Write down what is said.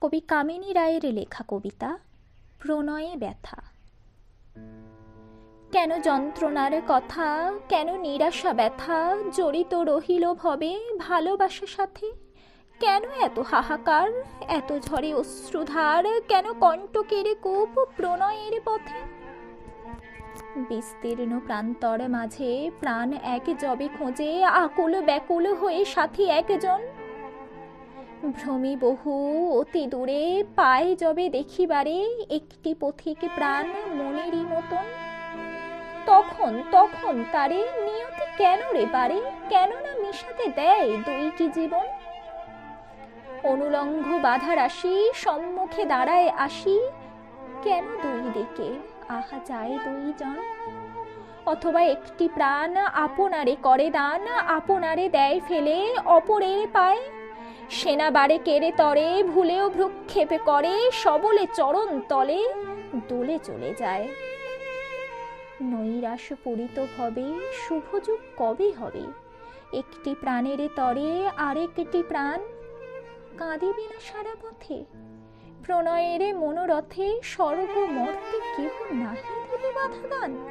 কবি কামিনী রায়ের লেখা কবিতা, প্রণয়ে ব্যথা। কেন যন্ত্রণার কথা, কেন নিরাশা ব্যথা, জড়িত রহিল ভবে ভালোবাসার সাথে? কেন এত হাহাকার, এত ঝড়ে অশ্রুধার, কেন কণ্টকের কূপ প্রণয়ের পথে? বিস্তীর্ণ প্রান্তর মাঝে প্রাণ এক জবে খোঁজে, আকুল ব্যাকুল হয়ে সাথী একজন। ভ্রমি বহু অতি দূরে পায়ে যবে দেখিবারে একটি পথিক প্রাণ মনেরই মতন। তখন তখন তারে নিয়তি কেন রে পারে কেন না মিশাতে দেয় দুইটি জীবন? অনুলঙ্ঘ বাধা রাশি সম্মুখে দাঁড়ায় আসি, কেন দুই দিকে? আহা, যায় দুই দুইজন। অথবা একটি প্রাণ আপনারে করে দান, আপনারে দেয় ফেলে অপরের পায় সেনা বাড়ে কেড়ে তরে, ভুলেও ভ্রুক্ষেপে করে, সবলে চরণ তলে, দোলে চলে যায়। নৈরাশ পূরিত ভবে, শুভযুগ কবে হবে? একটি প্রাণের তরে আরেকটি প্রাণ, কাঁদিবে না সারা পথে? প্রণয়ের মনোরথে স্বর্গ মর্তে কেহ নাহি দিবে বাধা দান